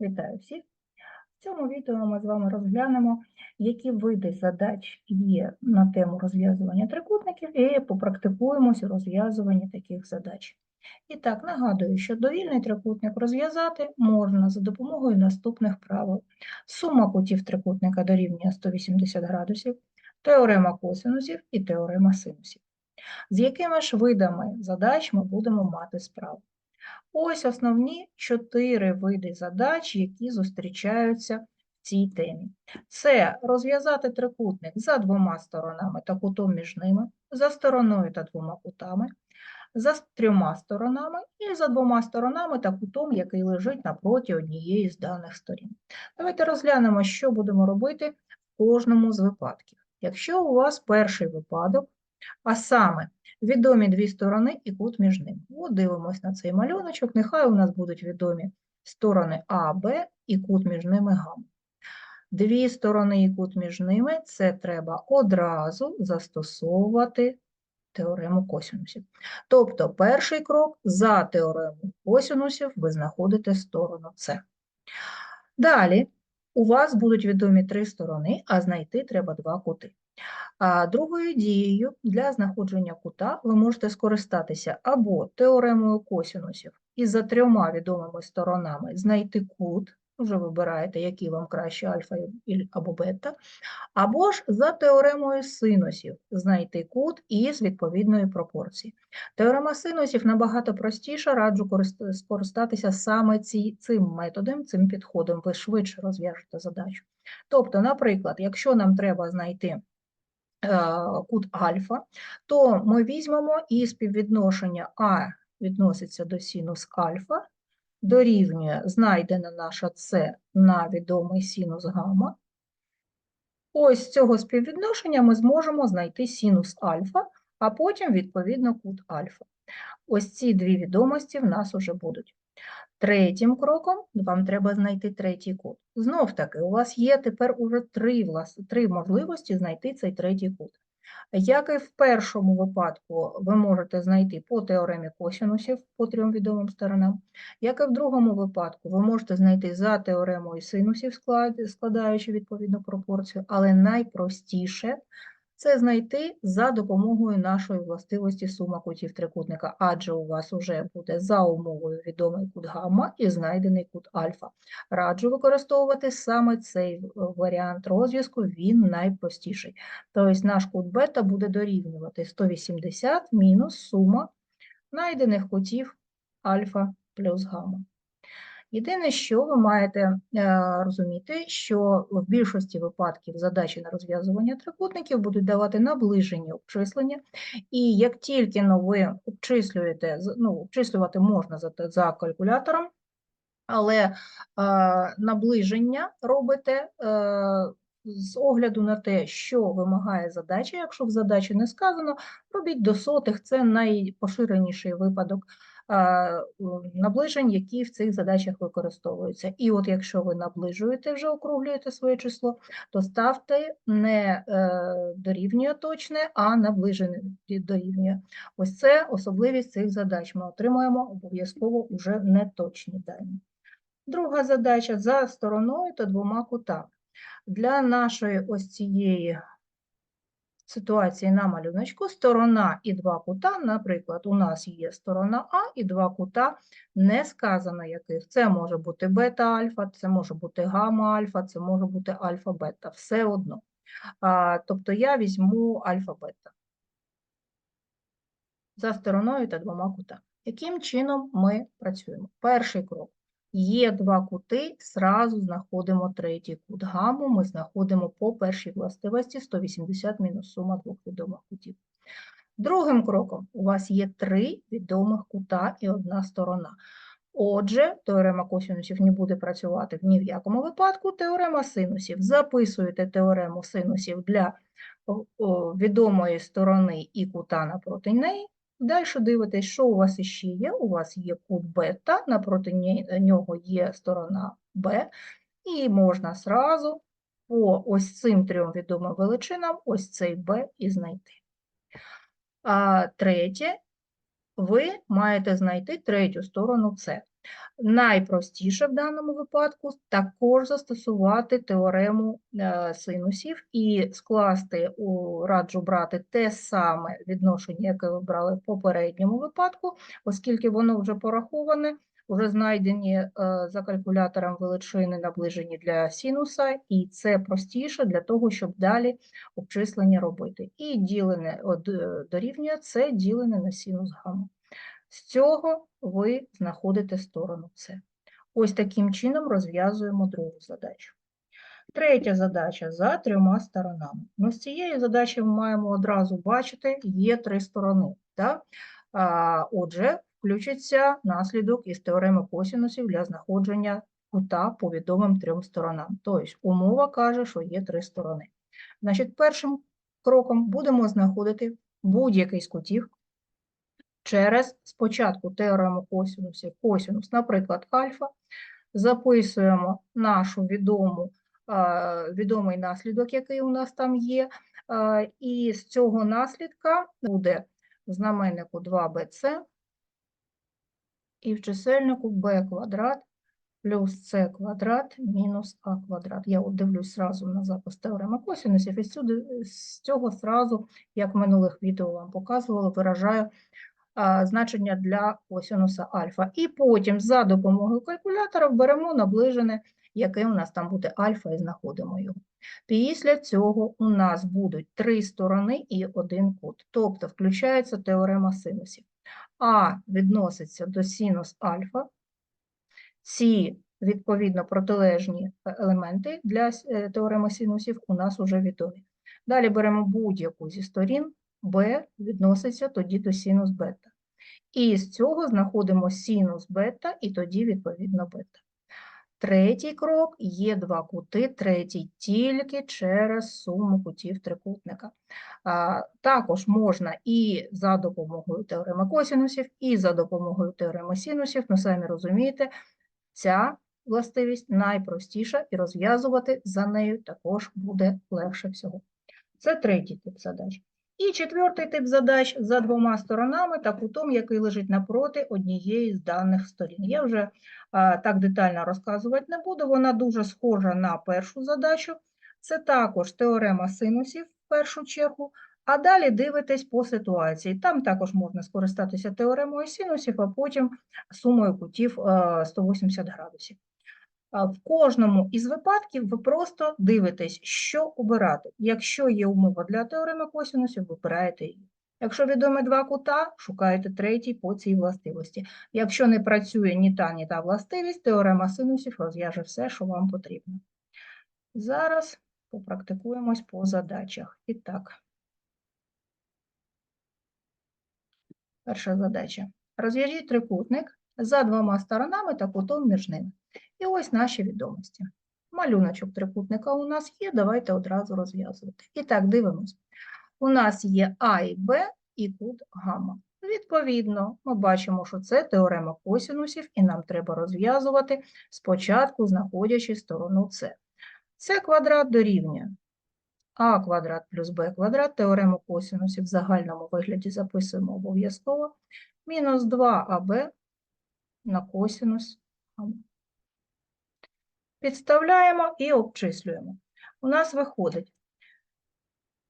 Вітаю всіх! В цьому відео ми з вами розглянемо, які види задач є на тему розв'язування трикутників, і попрактикуємося у розв'язуванні таких задач. І так, нагадую, що довільний трикутник розв'язати можна за допомогою наступних правил. Сума кутів трикутника дорівнює 180 градусів, теорема косинусів і теорема синусів. З якими ж видами задач ми будемо мати справу? Ось основні чотири види задач, які зустрічаються в цій темі. Це розв'язати трикутник за двома сторонами та кутом між ними, за стороною та двома кутами, за трьома сторонами і за двома сторонами та кутом, який лежить напроти однієї з даних сторін. Давайте розглянемо, що будемо робити в кожному з випадків. Якщо у вас перший випадок, а саме відомі дві сторони і кут між ними. От дивимось на цей малюночок, нехай у нас будуть відомі сторони А, Б і кут між ними гамма. Дві сторони і кут між ними це треба одразу застосовувати теорему косинусів. Тобто перший крок за теоремою косинусів ви знаходите сторону С. Далі у вас будуть відомі три сторони, а знайти треба два кути. Другою дією для знаходження кута ви можете скористатися або теоремою косинусів і за трьома відомими сторонами знайти кут, вже вибираєте, який вам краще альфа або бета, або ж за теоремою синусів знайти кут із відповідної пропорції. Теорема синусів набагато простіша, раджу скористатися саме ці, цим методом, цим підходом, ви швидше розв'яжете задачу. Тобто, наприклад, якщо нам треба знайти кут альфа, то ми візьмемо і співвідношення А відноситься до синус альфа, дорівнює знайдена наша С на відомий синус гамма. Ось з цього співвідношення ми зможемо знайти синус альфа, а потім, відповідно, кут альфа. Ось ці дві відомості в нас уже будуть. Третім кроком вам треба знайти третій кут. Знов таки, у вас є тепер уже три, влас- три можливості знайти цей третій кут. Як і в першому випадку, ви можете знайти по теоремі косинусів по трьом відомим сторонам, як і в другому випадку, ви можете знайти за теоремою синусів, складаючи відповідну пропорцію, але найпростіше це знайти за допомогою нашої властивості сума кутів трикутника, адже у вас вже буде за умовою відомий кут гамма і знайдений кут альфа. Раджу використовувати саме цей е, варіант розв'язку, він найпростіший. Тобто наш кут бета буде дорівнювати 180 мінус сума знайдених кутів альфа плюс гамма. Єдине, що ви маєте е, розуміти, що в більшості випадків задачі на розв'язування трикутників будуть давати наближені обчислення, і як тільки ну, ви обчислюєте, ну, обчислювати можна за, за калькулятором, але е, наближення робите е, з огляду на те, що вимагає задача. Якщо в задачі не сказано, робіть до сотих, це найпоширеніший випадок наближень, які в цих задачах використовуються. І от якщо ви наближуєте, вже округлюєте своє число, то ставте не е, дорівнює точне, а наближене дорівнює. Ось це особливість цих задач. Ми отримуємо обов'язково вже неточні дані. Друга задача за стороною та двома кутами. Для нашої ось цієї ситуації на малюночку сторона і два кута, наприклад, у нас є сторона А і два кута, не сказано яких. Це може бути бета-альфа, це може бути гамма-альфа, це може бути альфа-бета, все одно. А, тобто я візьму альфа-бета за стороною та двома кутами. Яким чином ми працюємо? Перший крок. Є два кути, зразу знаходимо третій кут. Гамму ми знаходимо по першій властивості 180 мінус сума двох відомих кутів. Другим кроком у вас є три відомих кута і одна сторона. Отже, теорема косинусів не буде працювати ні в якому випадку. Теорема синусів. Записуєте теорему синусів для відомої сторони і кута напроти неї. Далі дивитесь, що у вас іще є. У вас є кут бета, напроти нього є сторона Б, і можна зразу по ось цим трьом відомим величинам ось цей Б і знайти. А третє, ви маєте знайти третю сторону С. Найпростіше в даному випадку також застосувати теорему е, синусів і скласти у раджу брати те саме відношення, яке ви брали в попередньому випадку, оскільки воно вже пораховане, вже знайдені е, за калькулятором величини наближені для синуса, і це простіше для того, щоб далі обчислення робити. І ділене е, дорівнює це ділене на синус гамма. З цього ви знаходите сторону С. Ось таким чином розв'язуємо другу задачу. Третя задача за трьома сторонами. Ну, з цієї задачі ми маємо одразу бачити, є три сторони. Так? А, Отже, включиться наслідок із теореми косінусів для знаходження кута по відомим трьом сторонам. Тобто умова каже, що є три сторони. Значить, першим кроком будемо знаходити будь-який з кутів, через спочатку теорему косінусів, косінус, наприклад, альфа, записуємо нашу відому, е, відомий наслідок, який у нас там є, е, і з цього наслідка буде в знаменнику 2bc і в чисельнику b квадрат плюс c квадрат мінус а квадрат. Я от дивлюсь зразу на запис теореми косінусів, і сюди, з цього зразу, як в минулих відео вам показувала, виражаю значення для косинуса альфа. І потім за допомогою калькулятора беремо наближене, яке у нас там буде альфа, і знаходимо його. Після цього у нас будуть три сторони і один кут, тобто включається теорема синусів. А відноситься до синус альфа, ці, відповідно, протилежні е, елементи для е, теореми синусів у нас вже відомі. Далі беремо будь-яку зі сторін, b відноситься тоді до синус бета. І з цього знаходимо синус бета і тоді, відповідно, бета. Третій крок є два кути, третій тільки через суму кутів трикутника. А, Також можна і за допомогою теореми косінусів, і за допомогою теореми синусів, ну самі розумієте, ця властивість найпростіша і розв'язувати за нею також буде легше всього. Це третій тип задач. І четвертий тип задач за двома сторонами та кутом, який лежить напроти однієї з даних сторін. Я вже а, так детально розказувати не буду, вона дуже схожа на першу задачу. Це також теорема синусів в першу чергу, а далі дивитесь по ситуації. Там також можна скористатися теоремою синусів, а потім сумою кутів а, 180 градусів. В кожному із випадків ви просто дивитесь, що обирати. Якщо є умова для теореми косинусів, вибираєте її. Якщо відомі два кута, шукаєте третій по цій властивості. Якщо не працює ні та, ні та властивість, теорема синусів розв'яже все, що вам потрібно. Зараз попрактикуємось по задачах. І так. Перша задача. Розв'яжіть трикутник за двома сторонами та кутом між ними. І ось наші відомості. Малюночок трикутника у нас є, давайте одразу розв'язувати. І так, дивимось. У нас є А і Б і кут гамма. Відповідно, ми бачимо, що це теорема косінусів, і нам треба розв'язувати спочатку, знаходячи сторону С. С квадрат дорівнює А квадрат плюс Б квадрат, теорему косінусів в загальному вигляді записуємо обов'язково, мінус 2АБ на косінус гамма. Підставляємо і обчислюємо. У нас виходить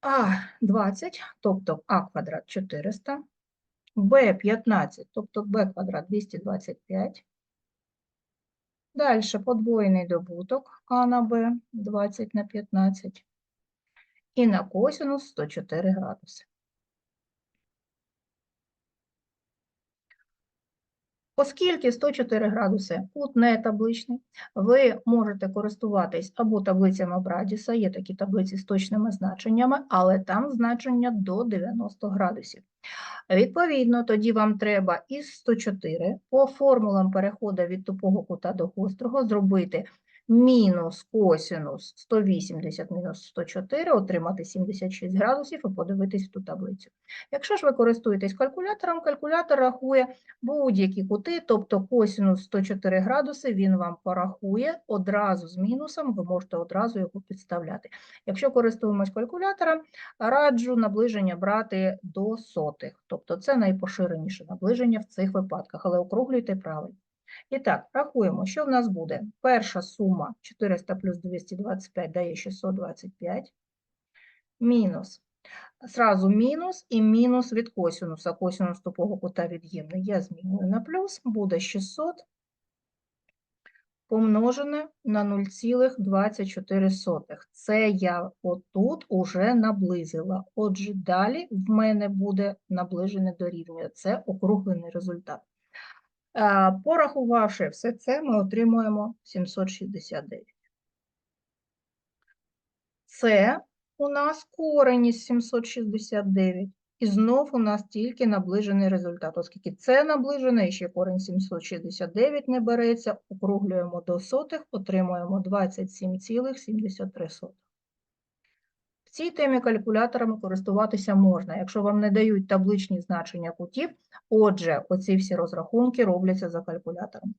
А 20, тобто А квадрат 400, Б 15, тобто Б квадрат 225. Далі подвоєний добуток А на Б 20 на 15. І на косинус 104 градуси. Оскільки 104 градуси кут не табличний, ви можете користуватись або таблицями Брадіса, є такі таблиці з точними значеннями, але там значення до 90 градусів. Відповідно, тоді вам треба із 104 по формулам переходу від тупого кута до гострого зробити мінус косинус 180 мінус 104, отримати 76 градусів і подивитись ту таблицю. Якщо ж ви користуєтесь калькулятором, калькулятор рахує будь-які кути, тобто косинус 104 градуси, він вам порахує одразу з мінусом, ви можете одразу його підставляти. Якщо користуємось калькулятором, раджу наближення брати до сотих, тобто це найпоширеніше наближення в цих випадках, але округлюйте правильно. І так, рахуємо, що в нас буде. Перша сума 400 плюс 225 дає 625. Мінус. Зразу мінус і мінус від косінуса. Косінус тупого кута від'ємний. Я змінюю на плюс. Буде 600 помножене на 0,24. Це я отут уже наблизила. Отже, далі в мене буде наближене дорівнює. Це округлений результат. Е, Порахувавши все це, ми отримуємо 769. Це у нас корень із 769. І знов у нас тільки наближений результат, оскільки це наближене, і ще корень 769 не береться, округлюємо до сотих, отримуємо 27,73. В цій темі калькуляторами користуватися можна, якщо вам не дають табличні значення кутів, отже, оці всі розрахунки робляться за калькулятором.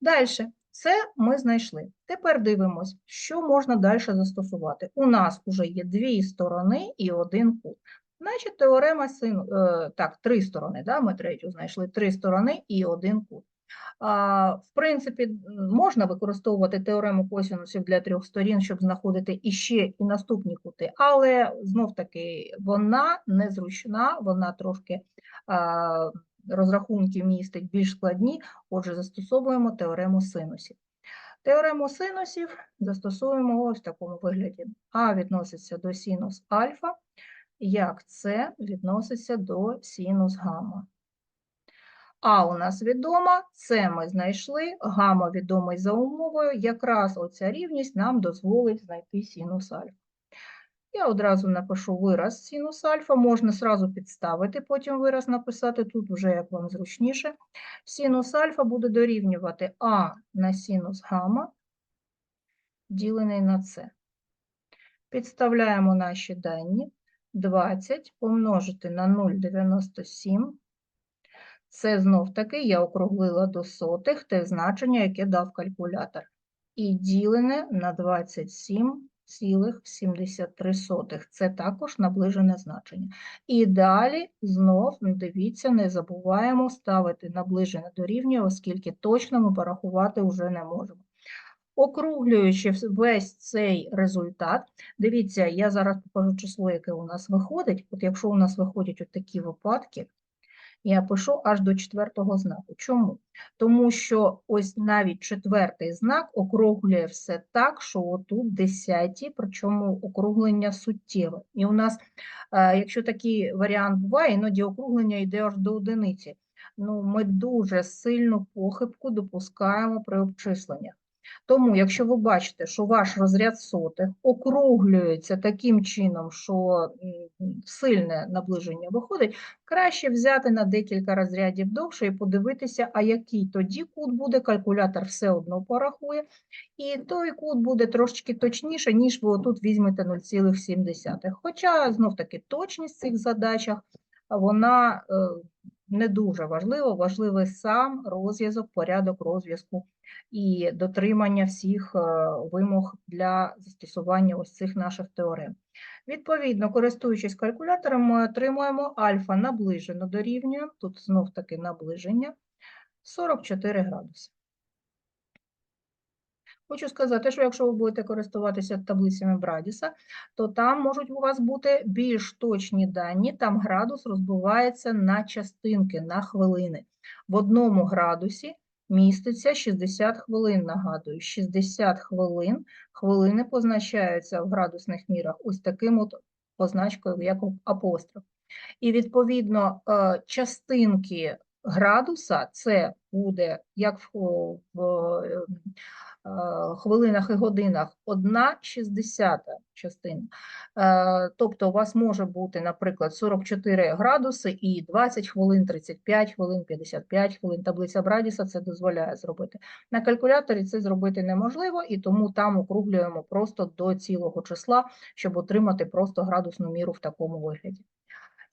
Далі, це ми знайшли. Тепер дивимось, що можна далі застосувати. У нас вже є дві сторони і один кут. Значить, теорема сину, е, так, три сторони, да, ми третю знайшли, три сторони і один кут. В принципі, можна використовувати теорему косінусів для трьох сторін, щоб знаходити іще і наступні кути, але знов-таки вона незручна, вона трошки розрахунки містить більш складні, отже, застосовуємо теорему синусів. Теорему синусів застосуємо ось в такому вигляді. А відноситься до синус альфа, як С відноситься до синус гамма. А у нас відома, С ми знайшли, гамма відомий за умовою, якраз оця рівність нам дозволить знайти синус альфа. Я одразу напишу вираз синус альфа, можна сразу підставити, потім вираз написати, тут вже як вам зручніше. Синус альфа буде дорівнювати А на синус гамма, ділений на С. Підставляємо наші дані. 20 помножити на 0,97. Це знов таки я округлила до сотих те значення, яке дав калькулятор. І ділене на 27,73. Це також наближене значення. І далі знов, ну, дивіться, не забуваємо ставити наближене дорівнює, оскільки точно ми порахувати вже не можемо. Округлюючи весь цей результат, дивіться, я зараз покажу число, яке у нас виходить. От якщо у нас виходять от такі випадки, я пишу аж до четвертого знаку. Чому? Тому що ось навіть четвертий знак округлює все так, що отут десяті, причому округлення суттєве. І у нас, е, якщо такий варіант буває, іноді округлення йде аж до одиниці. Ну, ми дуже сильну похибку допускаємо при обчисленнях. Тому, якщо ви бачите, що ваш розряд сотих округлюється таким чином, що сильне наближення виходить, краще взяти на декілька розрядів довше і подивитися, а який тоді кут буде, калькулятор все одно порахує, і той кут буде трошечки точніше, ніж ви отут візьмете 0,7. Хоча, знов-таки, точність в цих задачах, вона е, не дуже важливо, важливий сам розв'язок, порядок розв'язку і дотримання всіх е, вимог для застосування ось цих наших теорем. Відповідно, користуючись калькулятором, ми отримуємо альфа наближено до рівня, тут знов таки наближення, 44 градуси. Хочу сказати, що якщо ви будете користуватися таблицями Брадіса, то там можуть у вас бути більш точні дані, там градус розбивається на частинки, на хвилини. В одному градусі міститься 60 хвилин, нагадую, 60 хвилин, хвилини позначаються в градусних мірах ось таким от позначкою, як апостроф. І відповідно е, частинки градуса це буде як в, в е, хвилинах і годинах 1 шістдесята частина. Е, Тобто у вас може бути, наприклад, 44 градуси і 20 хвилин, 35 хвилин, 55 хвилин. Таблиця Брадіса це дозволяє зробити. На калькуляторі це зробити неможливо, і тому там округлюємо просто до цілого числа, щоб отримати просто градусну міру в такому вигляді.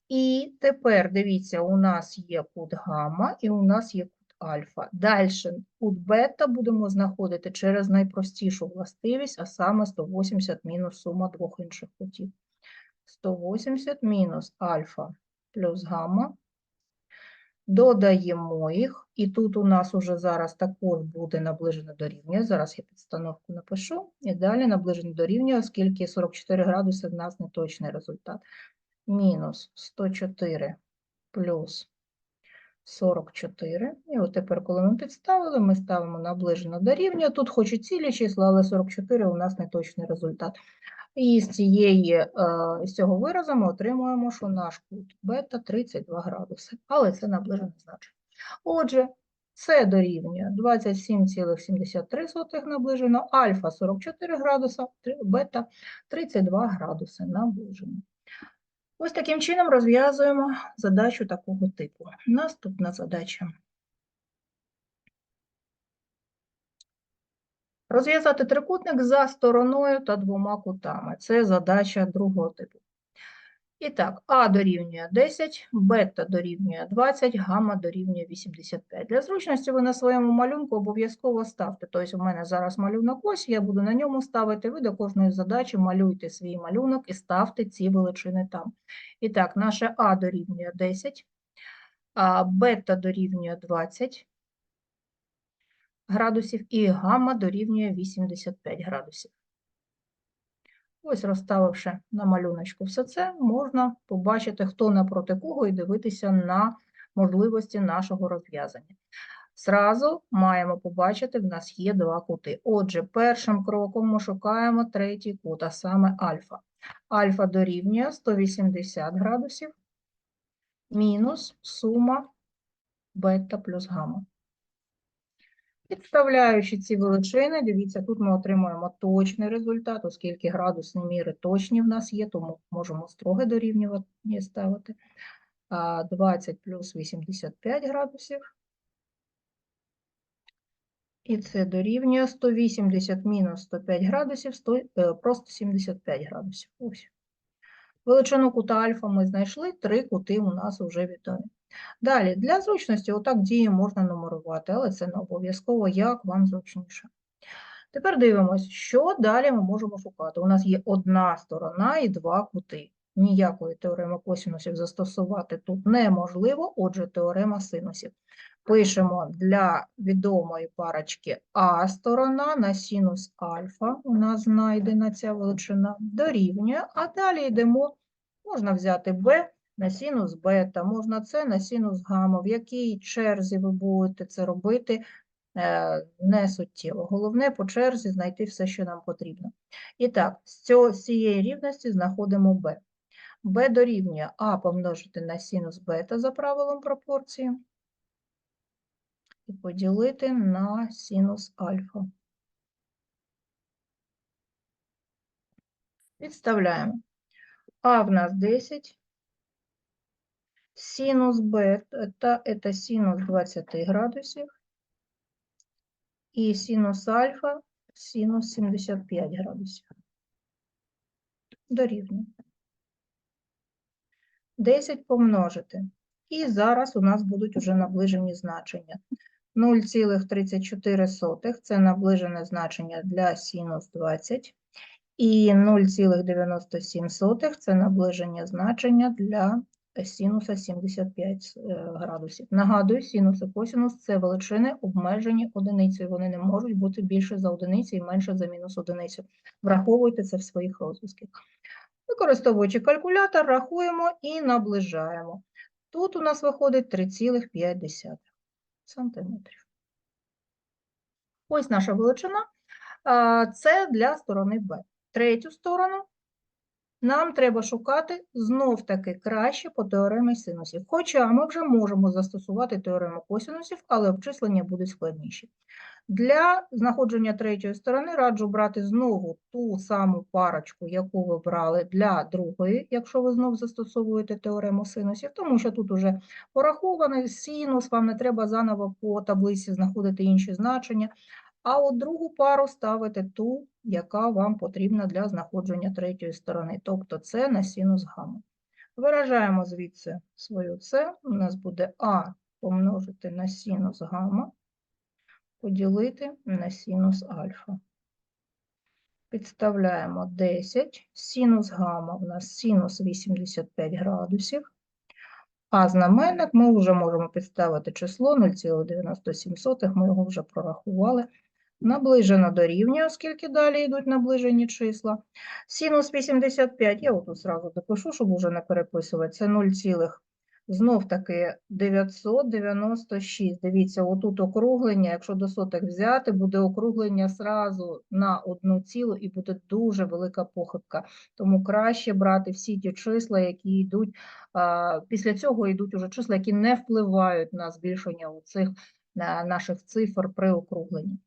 І тепер дивіться, у нас є кут гамма і у нас є кут альфа. Далі кут бета будемо знаходити через найпростішу властивість, а саме 180 мінус сума двох інших кутів. 180 мінус альфа плюс гамма додаємо їх, і тут у нас уже зараз також буде наближено до рівня. Зараз я підстановку напишу, і далі наближено до рівня, оскільки 44 градуси в нас не точний результат. Мінус 104 плюс 44. І от тепер, коли ми підставили, ми ставимо наближено до рівня. Тут хоч і цілі числа, але 44 у нас не точний результат. І з, цієї, е, з цього виразу ми отримуємо, що наш кут бета 32 градуси, але це наближене значення. Отже, це дорівнює 27,73 наближено, альфа 44 градуса, бета 32 градуси наближено. Ось таким чином розв'язуємо задачу такого типу. Наступна задача. Розв'язати трикутник за стороною та двома кутами. Це задача другого типу. І так, А дорівнює 10, бета дорівнює 20, гамма дорівнює 85. Для зручності ви на своєму малюнку обов'язково ставте. Тобто у мене зараз малюнок ось, я буду на ньому ставити. Ви до кожної задачі малюйте свій малюнок і ставте ці величини там. І так, наше А дорівнює 10, а бета дорівнює 20 градусів і гамма дорівнює 85 градусів. Ось розставивши на малюночку все це, можна побачити, хто напроти кого і дивитися на можливості нашого розв'язання. Зразу маємо побачити, в нас є два кути. Отже, першим кроком ми шукаємо третій кут, а саме альфа. Альфа дорівнює 180 градусів мінус сума бета плюс гамма. Підставляючи ці величини, дивіться, тут ми отримуємо точний результат, оскільки градусні міри точні в нас є, тому можемо строге дорівнювати ставити. 20 плюс 85 градусів. І це дорівнює 180 мінус 105 градусів, 100, е, просто 75 градусів. Ось. Величину кута альфа ми знайшли, три кути у нас вже відомі. Далі, для зручності, отак дії можна нумерувати, але це не обов'язково, як вам зручніше. Тепер дивимося, що далі ми можемо шукати. У нас є одна сторона і два кути. Ніякої теореми косинусів застосувати тут неможливо, отже, теорема синусів. Пишемо для відомої парочки А сторона. На синус альфа, у нас знайдена ця величина, дорівнює, а далі йдемо, можна взяти Б на синус бета, можна С на синус гамма. В якій черзі ви будете це робити, е, не суттєво. Головне по черзі знайти все, що нам потрібно. І так, з цієї рівності знаходимо b. b дорівнює а помножити на синус бета за правилом пропорції і поділити на синус альфа. Підставляємо. А в нас 10. Синус бета – это синус 20 градусів. І синус альфа – синус 75 градусів. Дорівнює. 10 помножити. І зараз у нас будуть уже наближені значення. 0,34 – це наближене значення для синус 20. І 0,97 – це наближення значення для синуса 75 е, градусів. Нагадую, синус і косинус – це величини обмежені одиницею. Вони не можуть бути більше за одиницю і менше за мінус одиницю. Враховуйте це в своїх розв'язках. Використовуючи калькулятор, рахуємо і наближаємо. Тут у нас виходить 3,5 сантиметрів. Ось наша величина. Це для сторони Б. Третю сторону нам треба шукати знов-таки краще по теоремі синусів. Хоча ми вже можемо застосувати теорему косинусів, але обчислення будуть складніші. Для знаходження третьої сторони раджу брати знову ту саму парочку, яку ви брали для другої, якщо ви знов застосовуєте теорему синусів, тому що тут уже порахований синус, вам не треба заново по таблиці знаходити інші значення. А от другу пару ставите ту, яка вам потрібна для знаходження третьої сторони, тобто це на синус гамма. Виражаємо звідси свою це, у нас буде А помножити на синус гамма, поділити на синус альфа. Підставляємо 10, синус гамма у нас синус 85 градусів, А знаменник ми вже можемо підставити число 0,97, ми його вже прорахували. Наближено до рівня, оскільки далі йдуть наближені числа. Синус 85, я отут зразу допишу, щоб вже не переписувати, це 0, цілих, знов таки 996. Дивіться, отут округлення, якщо до сотих взяти, буде округлення зразу на одну цілу і буде дуже велика похибка. Тому краще брати всі ті числа, які йдуть, а, після цього йдуть уже числа, які не впливають на збільшення у цих на наших цифр при округленні.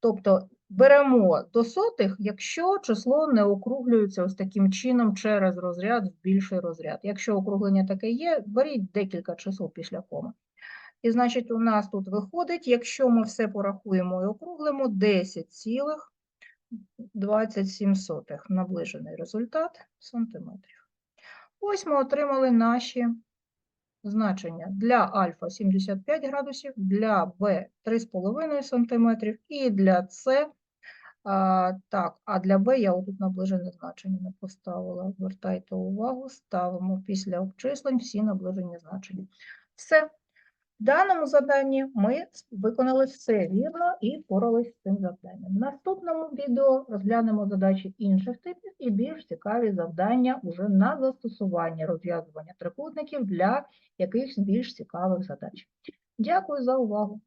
Тобто беремо до сотих, якщо число не округлюється ось таким чином через розряд в більший розряд. Якщо округлення таке є, беріть декілька чисел після коми. І значить, у нас тут виходить, якщо ми все порахуємо і округлимо, 10,27 наближений результат сантиметрів. Ось ми отримали наші значення для альфа 75 градусів, для Б 3,5 см і для С, а, так, а для Б я отут наближене значення не поставила. Звертайте увагу, ставимо після обчислень всі наближені значення. Все. В даному заданні ми виконали все вірно і впоралися з цим завданням. В наступному відео розглянемо задачі інших типів і більш цікаві завдання уже на застосування розв'язування трикутників для якихось більш цікавих задач. Дякую за увагу!